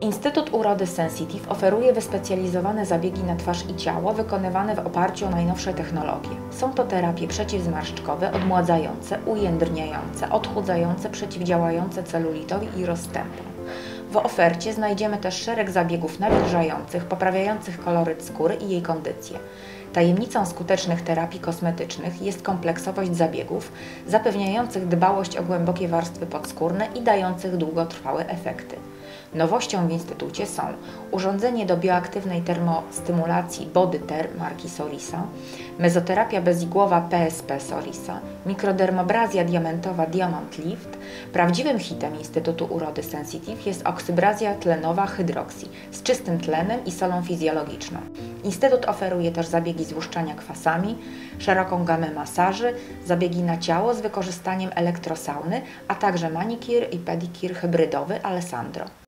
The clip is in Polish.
Instytut Urody Sensitive oferuje wyspecjalizowane zabiegi na twarz i ciało wykonywane w oparciu o najnowsze technologie. Są to terapie przeciwzmarszczkowe, odmładzające, ujędrniające, odchudzające, przeciwdziałające celulitowi i rozstępom. W ofercie znajdziemy też szereg zabiegów nawilżających, poprawiających koloryt skóry i jej kondycję. Tajemnicą skutecznych terapii kosmetycznych jest kompleksowość zabiegów, zapewniających dbałość o głębokie warstwy podskórne i dających długotrwałe efekty. Nowością w Instytucie są urządzenie do bioaktywnej termostymulacji BodyTer marki Sorisa, mezoterapia bezigłowa PSP Sorisa, mikrodermobrazja diamentowa Diamond Lift. Prawdziwym hitem Instytutu Urody Sensitive jest oksybrazja tlenowa hydroksji z czystym tlenem i solą fizjologiczną. Instytut oferuje też zabiegi złuszczania kwasami, szeroką gamę masaży, zabiegi na ciało z wykorzystaniem elektrosauny, a także manikir i pedikir hybrydowy Alessandro.